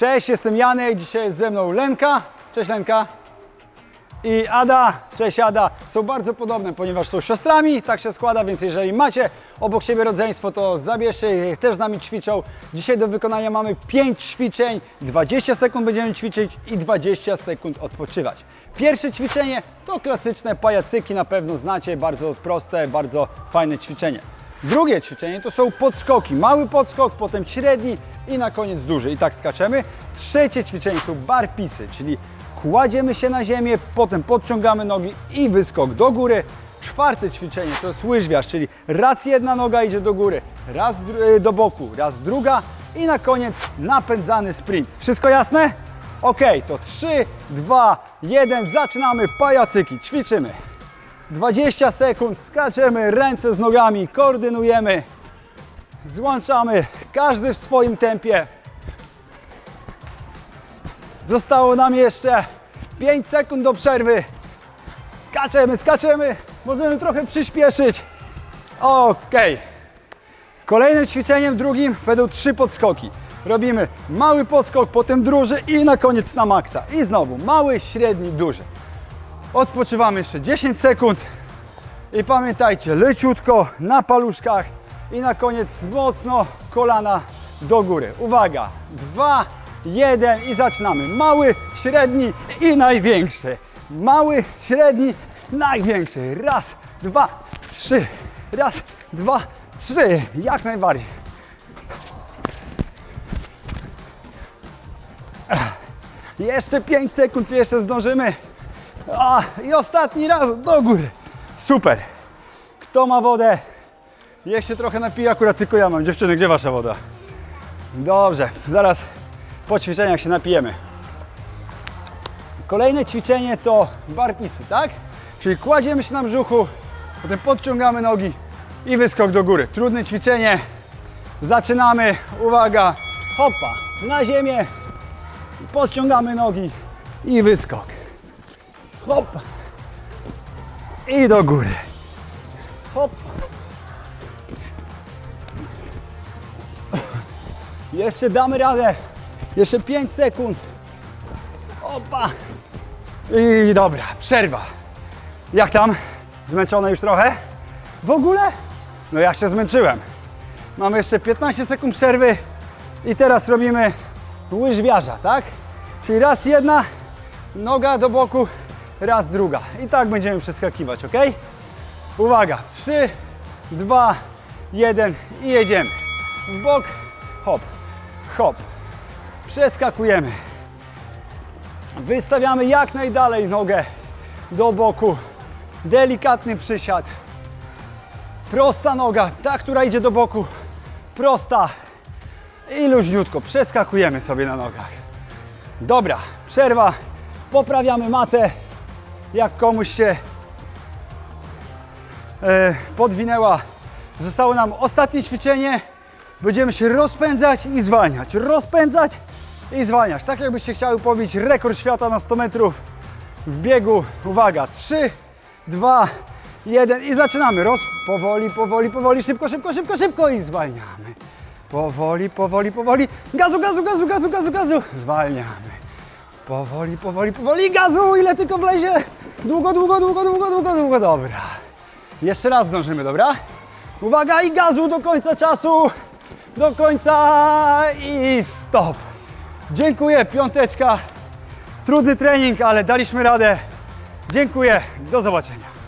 Cześć, jestem Janek, dzisiaj jest ze mną Lenka. Cześć Lenka. I Ada, cześć Ada, są bardzo podobne, ponieważ są siostrami, tak się składa, więc jeżeli macie obok siebie rodzeństwo, to zabierzcie je, też z nami ćwiczą. Dzisiaj do wykonania mamy 5 ćwiczeń, 20 sekund będziemy ćwiczyć i 20 sekund odpoczywać. Pierwsze ćwiczenie to klasyczne pajacyki, na pewno znacie, bardzo proste, bardzo fajne ćwiczenie. Drugie ćwiczenie to są podskoki, mały podskok, potem średni i na koniec duży i tak skaczemy. Trzecie ćwiczenie to barpisy, czyli Kładziemy się na ziemię, potem podciągamy nogi i wyskok do góry. Czwarte ćwiczenie to jest łyżwiarz, czyli raz jedna noga idzie do góry, raz y, do boku, raz druga i na koniec napędzany sprint. Wszystko jasne? Ok, to 3, 2, 1, zaczynamy pajacyki, ćwiczymy. 20 sekund, skaczemy, ręce z nogami, koordynujemy, złączamy, każdy w swoim tempie. Zostało nam jeszcze 5 sekund do przerwy. Skaczemy, skaczemy. Możemy trochę przyspieszyć. Ok. Kolejnym ćwiczeniem drugim będą trzy podskoki. Robimy mały podskok, potem duży i na koniec na maksa. I znowu mały, średni, duży. Odpoczywamy jeszcze 10 sekund. I pamiętajcie, leciutko na paluszkach i na koniec mocno kolana do góry. Uwaga, dwa, jeden i zaczynamy. Mały, średni i największy. Mały, średni, największy. Raz, dwa, trzy. Raz, dwa, trzy. Jak najbardziej. Jeszcze 5 sekund, jeszcze zdążymy. A, I ostatni raz do góry. Super. Kto ma wodę? Niech się trochę napije, akurat tylko ja mam. Dziewczyny, gdzie wasza woda? Dobrze, zaraz po ćwiczeniach się napijemy. Kolejne ćwiczenie to barpisy, tak? Czyli kładziemy się na brzuchu, potem podciągamy nogi i wyskok do góry. Trudne ćwiczenie. Zaczynamy. Uwaga. Hopa. Na ziemię. Podciągamy nogi i wyskok. Hop. I do góry. Hop. Jeszcze damy radę. Jeszcze 5 sekund. Opa. I dobra, przerwa. Jak tam? Zmęczone już trochę? W ogóle? No ja się zmęczyłem. Mamy jeszcze 15 sekund przerwy i teraz robimy łyżwiarza, tak? Czyli raz jedna noga do boku, raz druga. I tak będziemy przeskakiwać, ok? Uwaga, 3, 2, 1 i jedziemy. W bok, hop, hop. Przeskakujemy. Wystawiamy jak najdalej nogę do boku. Delikatny przysiad. Prosta noga, ta, która idzie do boku. Prosta. I luźniutko przeskakujemy sobie na nogach. Dobra, przerwa. Poprawiamy matę. Jak komuś się e, podwinęła. Zostało nam ostatnie ćwiczenie. Będziemy się rozpędzać i zwalniać. Rozpędzać i zwalniać. Tak jakbyście chciały pobić rekord świata na 100 metrów w biegu. Uwaga, 3, 2, 1 i zaczynamy. Roz... Powoli, powoli, powoli, szybko, szybko, szybko, szybko i zwalniamy. Powoli, powoli, powoli. Gazu, gazu, gazu, gazu, gazu, gazu. Zwalniamy. Powoli, powoli, powoli. Gazu, ile tylko wlezie. Długo, długo, długo, długo, długo, długo. Dobra. Jeszcze raz zdążymy, dobra? Uwaga i gazu do końca czasu. Do końca i stop. Dziękuję, piąteczka. Trudny trening, ale daliśmy radę. Dziękuję, do zobaczenia.